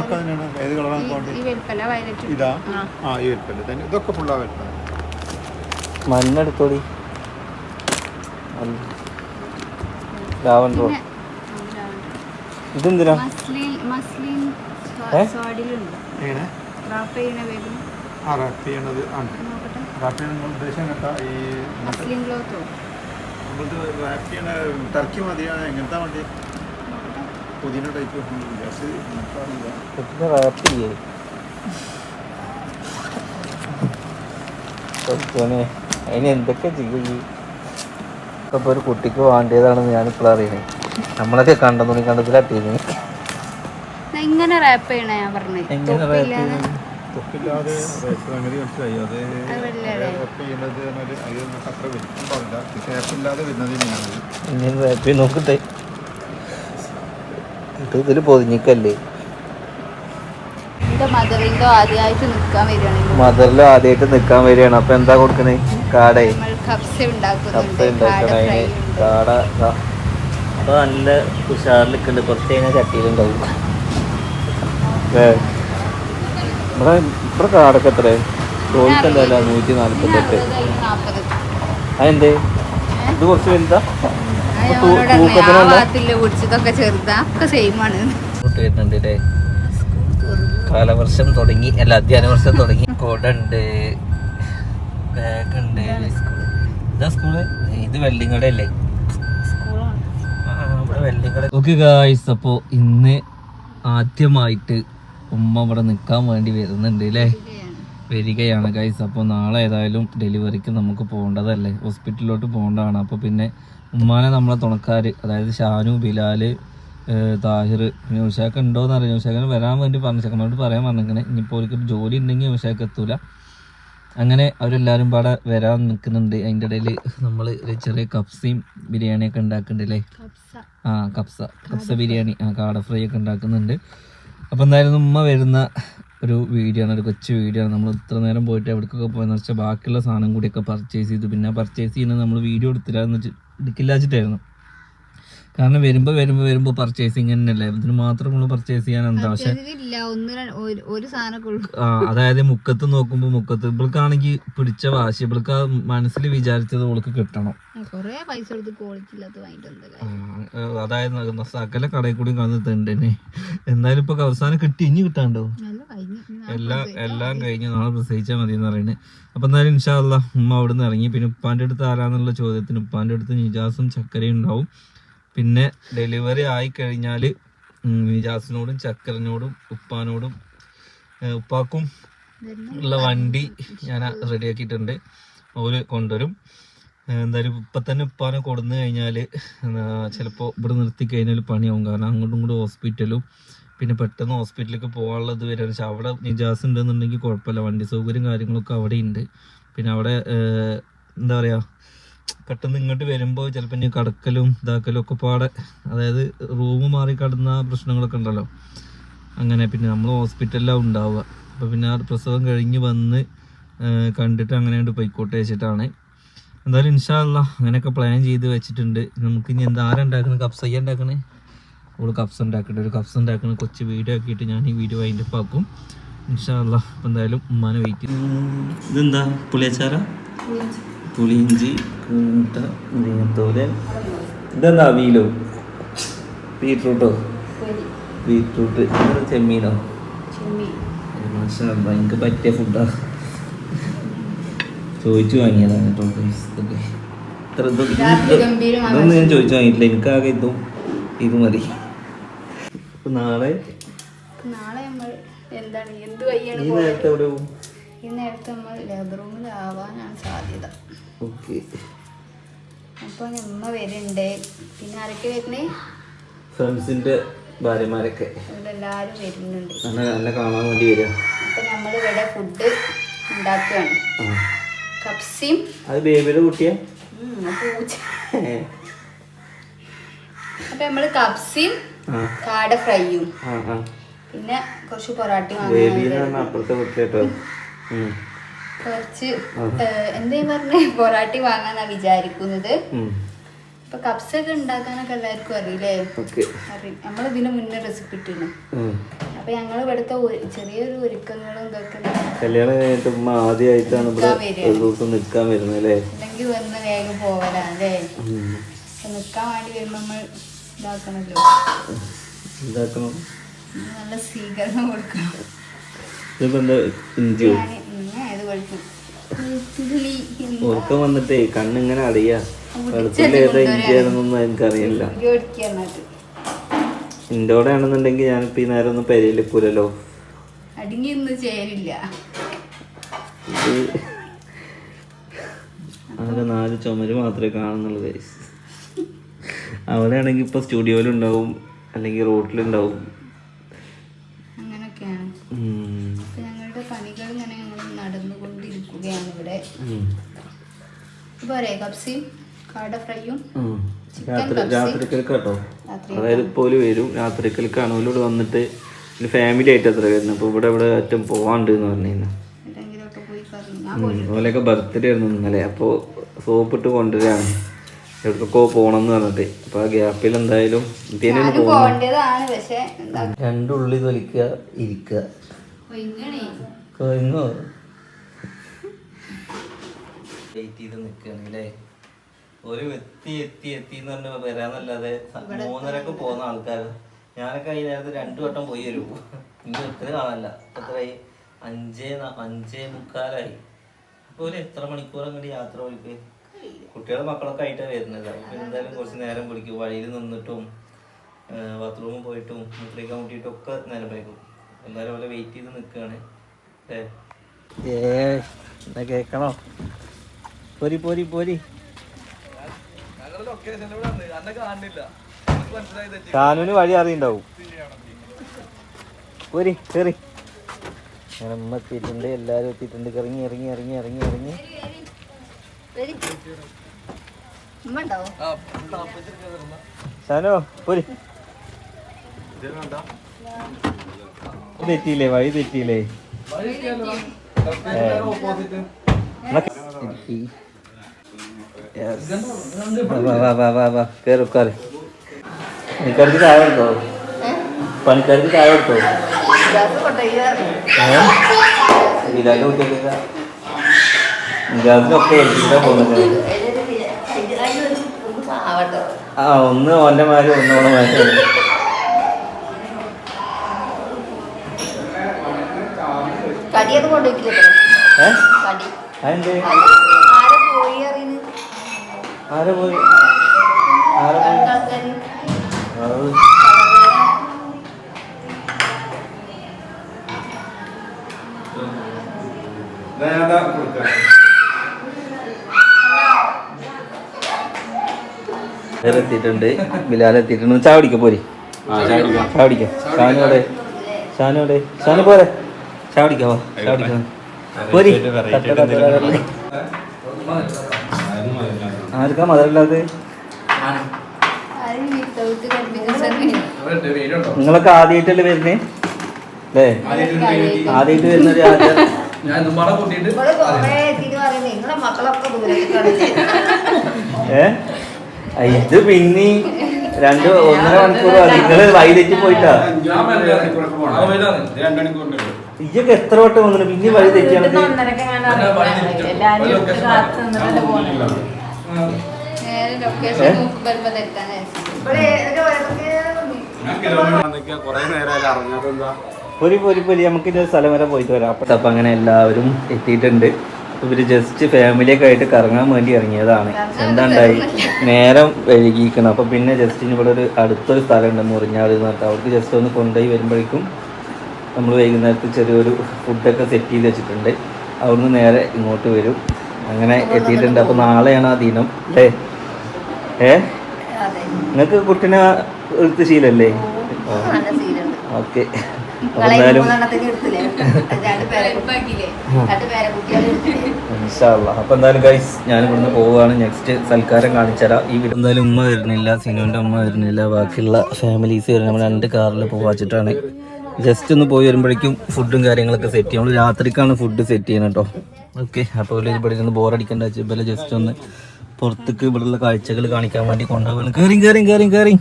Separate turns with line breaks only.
ഒക്കെ തന്നെയാണ് ഏത് കളറാണ്
വെൽപ്പല്ല വയലറ്റ്.
ഇതാ?
ആ.
ഈ വലുപ്പല്ലേ തന്നെ ഇതൊക്കെ ഫുള്ളാ വലുപ്പം
മണ്ണെടുത്തോടി ലാവൻഡർ. ഇതെന്തിനാ?
എങ്ങനെ? ആ റാപ്പ് ചെയ്യണത് ആണ്.
നോക്കട്ടെ.
റാപ്പ് ചെയ്യണ നിങ്ങൾ ഉദ്ദേശം കേട്ടാ ഈ മറ്റേ
ക്ലോത്തോ.
നമ്മളിത് റാപ്പ് ചെയ്യണ ടർക്കി മതിയാണ് എങ്ങനത്തെ വണ്ടി പുതിന ടൈപ്പ് ഗ്യാസ് നമുക്കറിയില്ല
കുട്ടിനെ റാപ്പ് ചെയ്യേ പഠിച്ചോനെ അതിന് എന്തൊക്കെ ചെയ്യും? ഇപ്പൊ ഒരു കുട്ടിക്ക് വേണ്ടിയതാണെന്ന് ഞാനിപ്പോൾ അറിയണേ. നമ്മളൊക്കെ കണ്ട തുണി
ഞാൻ ഇങ്ങനെ റാപ്പ് ചെയ്യണ ഞാൻ പറഞ്ഞത്
എങ്ങനെ റാപ്പ് ചെയ്യുന്നത്
തൊപ്പില്ലാതെ സംഗതി മനസ്സിലായി അത്
അത്
റാപ്പ് ചെയ്യണത് പറഞ്ഞാൽ അത് നമുക്ക് അത്ര വലിപ്പം പാടില്ല. ഷേപ്പില്ലാതെ വരുന്നത് തന്നെയാണ്.
ഇനി റാപ്പ് നോക്കട്ടെ. ഇത് ഇതിൽ പൊതിഞ്ഞിക്കല്ലേ?
മദറിലോ ആദ്യമായിട്ട്
നിക്കാൻ വരികയാണ്. അപ്പൊ എന്താ കൊടുക്കണേ? കാടേ.
കപ്സ കാട
ഉണ്ടാക്കണ. അപ്പൊ നല്ല ഉഷാറിലൊക്കെ കുറച്ച് കഴിഞ്ഞാൽ ചട്ടിയിലുണ്ടാവും ഇപ്പൊ ഇവിടെ ഇവിടെ കാടൊക്കെ എത്ര ചോദിച്ചല്ല നൂറ്റി നാല്പത്തെട്ട് അതെന്തേ? ഇത് കുറച്ച് വലുതാ?
പിടിച്ചതൊക്കെ ചെറുതാ ഒക്കെ സെയിം ആണ്.
കാലവർഷം തുടങ്ങി അല്ല അധ്യയന വർഷം തുടങ്ങി. കൊടുണ്ട് ബാഗ് ഉണ്ട് ഇതാ സ്കൂൾ ഇത് വെള്ളിങ്ങടെ അല്ലേ? ഓക്കെ ഗായ്സ് അപ്പോ ഇന്ന് ആദ്യമായിട്ട് ഉമ്മ ഇവിടെ നിൽക്കാൻ വേണ്ടി വരുന്നുണ്ട് അല്ലേ വരികയാണ് ഗൈസ് അപ്പോൾ നാളെ ഏതായാലും ഡെലിവറിക്ക് നമുക്ക് പോകേണ്ടതല്ലേ? ഹോസ്പിറ്റലിലോട്ട് പോകേണ്ടതാണ്. അപ്പോൾ പിന്നെ ഉമ്മാനെ നമ്മളെ തുണക്കാർ അതായത് ഷാനു ബിലാൽ താഹിർ പിന്നെ ഉഷാക്ക് ഉണ്ടോയെന്ന് അറിയാം ഉഷാക്കിന് വരാൻ വേണ്ടി പറഞ്ഞു. ചെക്കന്മാരോട് പറയാൻ പറഞ്ഞിങ്ങനെ ഇനിയിപ്പോൾ ഒരിക്കലും ജോലി ഉണ്ടെങ്കിൽ ഉഷാക്ക് എത്തൂല. അങ്ങനെ അവരെല്ലാവരും പാടെ വരാൻ നിൽക്കുന്നുണ്ട്. അതിന്റെ ഇടയിൽ നമ്മൾ ചെറിയ കപ്സയും ബിരിയാണിയൊക്കെ ഉണ്ടാക്കുന്നുണ്ടല്ലേ ആ കപ്സ. കപ്സ ബിരിയാണി ആ കാട ഫ്രൈ ഒക്കെ ഉണ്ടാക്കുന്നുണ്ട്. അപ്പോൾ എന്തായാലും ഉമ്മ വരുന്ന ഒരു വീഡിയോ ആണ് ഒരു കൊച്ചു വീഡിയോ ആണ്. നമ്മൾ ഇത്ര നേരം പോയിട്ട് എവിടേക്കൊക്കെ പോയെന്ന് വെച്ചാൽ ബാക്കിയുള്ള സാധനം കൂടിയൊക്കെ പർച്ചേസ് ചെയ്തു. പിന്നെ പർച്ചേസ് ചെയ്യുന്നത് നമ്മൾ വീഡിയോ എടുത്തില്ല എന്ന് വെച്ച് എടുക്കില്ലാച്ചിട്ടായിരുന്നു കാരണം വരുമ്പോൾ വരുമ്പോൾ വരുമ്പോൾ പർച്ചേസിങ് തന്നെയല്ലേ? ഇതിന് മാത്രം നമ്മൾ പർച്ചേസ് ചെയ്യാൻ എന്താ? പക്ഷെ അതായത് മുക്കത്ത് നോക്കുമ്പോൾ മുക്കത്ത് ഇവൾക്കാണെങ്കിൽ പിടിച്ച വാശി ഇവൾക്ക് മനസ്സിൽ വിചാരിച്ചത് അവൾക്ക് കിട്ടണം. അതായത് സകല കടയിൽ കൂടി കന്നിട്ടുണ്ട് എന്നാലും ഇപ്പൊ അവസാനം കിട്ടി. ഇനി കിട്ടാണ്ടോ? എല്ലാം എല്ലാം കഴിഞ്ഞ് നാളെ പ്രസവിച്ചാൽ മതി എന്ന് പറയുന്നത് അപ്പൊ എന്തായാലും ഇൻഷാല്ല ഉമ്മ അവിടെ നിന്ന് ഇറങ്ങി. പിന്നെ ഉപ്പാന്റെ അടുത്ത് ആരാന്നുള്ള ചോദ്യത്തിന് ഉപ്പാന്റെ അടുത്ത് നിജാസും ചക്കരയും ഉണ്ടാവും. പിന്നെ ഡെലിവറി ആയി കഴിഞ്ഞാൽ നിജാസിനോടും ചക്കരനോടും ഉപ്പാനോടും ഉപ്പാക്കും ഉള്ള വണ്ടി ഞാൻ റെഡിയാക്കിയിട്ടുണ്ട്. അവർ കൊണ്ടുവരും. എന്തായാലും ഇപ്പം തന്നെ ഉപ്പാനെ കൊടുന്നു കഴിഞ്ഞാൽ ചിലപ്പോൾ ഇവിടെ നിർത്തി കഴിഞ്ഞാൽ പണിയാവും. കാരണം അങ്ങോട്ടും ഇങ്ങോട്ടും ഹോസ്പിറ്റലും പിന്നെ പെട്ടെന്ന് ഹോസ്പിറ്റലിലേക്ക് പോകാനുള്ളത് വരെ. പക്ഷെ അവിടെ നിജാസ് ഉണ്ടെന്നുണ്ടെങ്കിൽ കുഴപ്പമില്ല. വണ്ടി സൗകര്യം കാര്യങ്ങളൊക്കെ അവിടെ ഉണ്ട് പിന്നെ അവിടെ എന്താ പറയുക പെട്ടെന്ന് ഇങ്ങോട്ട് വരുമ്പോൾ ചിലപ്പോൾ ഇനി കടക്കലും ഇതാക്കലും ഒക്കെ പാടെ അതായത് റൂം മാറി കടന്ന പ്രശ്നങ്ങളൊക്കെ ഉണ്ടല്ലോ. അങ്ങനെ പിന്നെ നമ്മൾ ഹോസ്പിറ്റലിലാണ് ഉണ്ടാവുക. അപ്പോൾ പിന്നെ ആ പ്രസവം കഴിഞ്ഞ് വന്ന് കണ്ടിട്ട് അങ്ങനെ അങ്ങോട്ട് പോയിക്കോട്ടെ വെച്ചിട്ടാണ്. എന്തായാലും ഇൻഷാല്ല അങ്ങനെയൊക്കെ പ്ലാൻ ചെയ്ത് വെച്ചിട്ടുണ്ട്. നമുക്ക് ഇനി എന്താ ആരാ ഉണ്ടാക്കുന്നത് കപ്സയ്യ ഉണ്ടാക്കണേ? ഓൾ കപ്സ് ഉണ്ടാക്കട്ടെ. ഒരു കപ്സ് ഉണ്ടാക്കണ കൊച്ചു വീഡിയോ ആക്കിയിട്ട് ഞാൻ ഈ വീഡിയോ അതിന്റെ ആക്കും. ഇൻഷാല്ല അപ്പം എന്തായാലും ഉമ്മാനെ വെയിറ്റ് ഇതെന്താ? പുളിയച്ചാറ. പുളിയിഞ്ചി കൂട്ട നീത്തോലൻ ഇതെന്താ അവിയിലോ ബീട്രൂട്ടോ? ബീട്രൂട്ട്. ചെമ്മീനോ? എനിക്ക് പറ്റിയ ഫുഡാ ചോദിച്ചു വാങ്ങിയതാണ് കേട്ടോ. ഇതൊക്കെ. ഇത്ര ഇതൊന്നും ഞാൻ ചോദിച്ചു വാങ്ങിയിട്ടില്ല. എനിക്കാകെ ഇതും ഇത് മതി. നാളെ?
നാളെ നമ്മൾ എന്താണ് എന്ത് വഴിയാണ്
ഈ നേരത്തെ എവിടെ പോകും
ഈ നേരത്തെ നമ്മൾ ലേബർ റൂമിലാവാനാണ് സാധ്യത.
ഓക്കെ.
നമ്മ വരുന്നുണ്ട്. പിന്നെ ആരൊക്കെ വരുന്നേ?
ഫ്രണ്ട്സിന്റെ ഭാര്യമാരൊക്കെ.
ഇവിടെ എല്ലാവരും വരുന്നുണ്ട്.
നല്ല കാണാൻ വേണ്ടി വരിക.
അപ്പം നമ്മൾ ഇവിടെ ഫുഡ് ഉണ്ടാക്കുകയാണ്. കപ്സിയും
അത് ബേബിയുടെ കുട്ടിയാ?
പൂച്ച. അപ്പം നമ്മൾ കപ്സിയും കാട ഫ്രൈയും. പിന്നെ കുറച്ച് പൊറാട്ടി
ബേബി
വാങ്ങാൻ
എന്ന് അപ്പുറത്തെ കുട്ടി കേട്ടോ ഉം.
കുറച്ച് എന്തേ പറഞ്ഞേ പൊറാട്ടി വാങ്ങാന്നാ വിചാരിക്കുന്നത്. ഇപ്പൊ കപ്സ് ഒക്കെ ഉണ്ടാക്കാനൊക്കെ എല്ലാവർക്കും അറിയില്ലേ? അറിയും നമ്മളിതിന് മുന്നേ റെസിപ്പി ഇട്ടിരുന്നു. അപ്പൊ ഞങ്ങൾ ഇവിടുത്തെ ചെറിയൊരു ഒരുക്കങ്ങളും ഇതൊക്കെ
കല്യാണം കഴിഞ്ഞിട്ട് ഉമ്മ ആദ്യമായിട്ടാണ് ഇവിടെ ദിവസം നിൽക്കാൻ വരുന്നത് അല്ലേ?
അല്ലെങ്കിൽ വന്ന് വേഗം പോവലാണ് അല്ലേ? നിക്കാൻ വേണ്ടി വരുമ്പോ നമ്മൾ ഇതാക്കണല്ലോ.
എന്താക്കണം?
നല്ല സ്വീകരണം കൊടുക്കണം.
ഇഞ്ചിയോ? ഉറക്കം വന്നിട്ടേ കണ്ണിങ്ങനെ ഏതാ ഇഞ്ചി ആണെന്നൊന്നും എനിക്കറിയില്ല. എന്റെ കൂടെ ആണെന്നുണ്ടെങ്കിൽ ഞാനിപ്പോ ഈ നേരം ഒന്നും പെരയിലെക്കൂലല്ലോ ആകെ നാല് ചുമര് മാത്രമേ കാണുന്നുള്ളൂ guys. അവിടെ ആണെങ്കിൽ ഇപ്പൊ സ്റ്റുഡിയോയിലുണ്ടാവും അല്ലെങ്കിൽ റോട്ടിലുണ്ടാവും.
പോരെ കപ്സിയും കാട ഫ്രൈയും
രാത്രി. രാത്രിക്കൽക്ക് കേട്ടോ അതായത് ഇപ്പോൾ വരും. രാത്രിക്കൽക്കാണ് അണുവിലൂടെ വന്നിട്ട് ഫാമിലി ആയിട്ട് അത്ര വരുന്നത് അപ്പോൾ ഇവിടെ ഇവിടെ അറ്റം പോവാണ്ട് എന്ന് പറഞ്ഞു അതുപോലെയൊക്കെ ബർത്ത്ഡേ ആയിരുന്നു ഇന്നലെ. അപ്പോൾ സോപ്പിട്ട് കൊണ്ടുവരികയാണ് എവിടേക്കൊക്കെ പോകണം എന്ന് പറഞ്ഞിട്ട്. അപ്പോൾ ആ ഗ്യാപ്പിൽ എന്തായാലും രണ്ടുള്ളി തൊലിക്കുക ഇരിക്കുക. വെയിറ്റ് ചെയ്ത് നിൽക്കുകയാണ് അല്ലേ ഒരു എത്തി എത്തി എത്തി എന്ന് പറഞ്ഞ വരാന്നല്ലാതെ മൂന്നരക്ക് പോകുന്ന ആൾക്കാർ ഞാനൊക്കെ ഈ നേരത്തെ രണ്ടു വട്ടം പോയി വരൂ. ഇനി എത്ര കാണല്ല എത്രയായി അഞ്ചേ അഞ്ചേ മുക്കാലായി. അപ്പോൾ ഒരു എത്ര മണിക്കൂർ അങ്ങോട്ട് യാത്ര പോയിക്ക് കുട്ടികളും മക്കളൊക്കെ ആയിട്ടാണ് വരുന്നത്. എന്തായാലും കുറച്ച് നേരം പിടിക്കും. വഴിയിൽ നിന്നിട്ടും ബാത്റൂമിൽ പോയിട്ടും മുത്രിക്കാൻ മുട്ടിയിട്ടും ഒക്കെ നേരം വൈകും. എന്തായാലും അവിടെ വെയിറ്റ് ചെയ്ത് നിൽക്കുകയാണ് ഏ കേക്കണോ? പോരി പോരി പോരി. ഷാനുവിന് വഴി അറിയണ്ടാവും. പോരി കേറി. അങ്ങനെ ഉമ്മ എത്തിയിട്ടുണ്ട് എല്ലാരും എത്തിയിട്ടുണ്ട്. ഇറങ്ങി ഇറങ്ങി ഇറങ്ങി ഇറങ്ങി ഇറങ്ങി. ഷാനോ പോരി. തെറ്റിയില്ലേ വഴി തെറ്റിയില്ലേ? ഏ. കേറി ഉക്കാറ് പണിക്കാർക്ക് ചായ കൊടുത്തോ? പണിക്കാർക്ക് ചായ കൊടുത്തോ? ഇതാണ്ട് കുട്ടിയൊക്കെ ഇതാണ്ടിലൊക്കെ ഏൽപ്പിച്ചാ പോകുന്നത്. ആ ഒന്ന് ഓന്റെ മാര് ഒന്ന് ഓണ മാറ്റി
കടിയൊക്കെ കൊണ്ടുപോയിട്ടില്ല
ഏ? അതെന്തേ?
ആരെ പോയി?
ആരെ പോയി?
കൊടുക്കാം.
എത്തിയിട്ടുണ്ട്. ബിലാൽ എത്തിയിട്ടുണ്ട്. ചായ കുടിക്ക പോരി. ചായ കുടിക്കാം. ഷാനോടെ ഷാനോടെ ഷാനു പോരെ. ചായ കുടിക്കാവോ? ചായ കുടിക്കാം പോരി. ആർക്കാ മധുരമില്ലാതെ
സർവീസ്
നിങ്ങളൊക്കെ ആദ്യമായിട്ടല്ലേ വരുന്നേ? അല്ലേ? ആദ്യമായിട്ട് വരുന്നത്
ഒരു
ഏ? ഇത് പിന്നെ രണ്ട് ഒന്നര മണിക്കൂർ നിങ്ങൾ വൈതെറ്റി പോയിട്ടാ? ഇയ്യൊക്കെ എത്ര വട്ടം വന്നിട്ട് പിന്നെ വഴി തെറ്റിയാണ്
എന്താ?
പൊരി പൊരി പൊരി നമുക്ക് സ്ഥലം വരെ പോയിട്ട് വരാം. അപ്പൊ അപ്പം അങ്ങനെ എല്ലാവരും എത്തിയിട്ടുണ്ട്. ഇവർ ജസ്റ്റ് ഫാമിലിയൊക്കെ ആയിട്ട് കറങ്ങാൻ വേണ്ടി ഇറങ്ങിയതാണ്. എന്താണ്ടായി? നേരം വൈകിക്കണം അപ്പൊ പിന്നെ ജസ്റ്റിന് ഇവിടെ ഒരു അടുത്തൊരു സ്ഥലമുണ്ട് മുറിഞ്ഞാട് എന്ന് പറഞ്ഞാൽ അവർക്ക് ജസ്റ്റ് ഒന്ന് കൊണ്ടുപോയി വരുമ്പോഴേക്കും നമ്മൾ വൈകുന്നേരത്ത് ചെറിയൊരു ഫുഡൊക്കെ സെറ്റ് ചെയ്ത് വെച്ചിട്ടുണ്ട്. അവിടുന്ന് നേരെ ഇങ്ങോട്ട് വരും. അങ്ങനെ എത്തിയിട്ടുണ്ട്. അപ്പൊ നാളെയാണ് ആ ദിനം അല്ലേ? ഏ? നിങ്ങക്ക് കുട്ടിനെ എടുത്ത് ശീലല്ലേ? ഓക്കെ. അപ്പൊ എന്തായാലും അപ്പൊ ഗൈസ് ഞാൻ ഇവിടുന്ന് പോവുകയാണ്. നെക്സ്റ്റ് സൽക്കാരം കാണിച്ചുതരാം ഈ വീട് എന്തായാലും ഉമ്മ വരുന്നില്ല സിനുവിന്റെ അമ്മ വരുന്നില്ല. ബാക്കിയുള്ള ഫാമിലീസ് വരുന്ന നമ്മൾ രണ്ട് കാറിൽ പോവാച്ചിട്ടാണ് ജസ്റ്റ് ഒന്ന് പോയി വരുമ്പോഴേക്കും ഫുഡും കാര്യങ്ങളൊക്കെ സെറ്റ് ചെയ്യും നമ്മൾ രാത്രിക്കാണ് ഫുഡ് സെറ്റ് ചെയ്യണം കേട്ടോ ഓക്കെ അപ്പോൾ ഇവിടെ ഇരുന്ന് ബോറടിക്കേണ്ട വെച്ചാൽ ജസ്റ്റ് ഒന്ന് പുറത്തേക്ക് ഇവിടെയുള്ള കാഴ്ചകൾ കാണിക്കാൻ വേണ്ടി കൊണ്ടുപോകുന്നു കയറി കയറി കയറി കേറി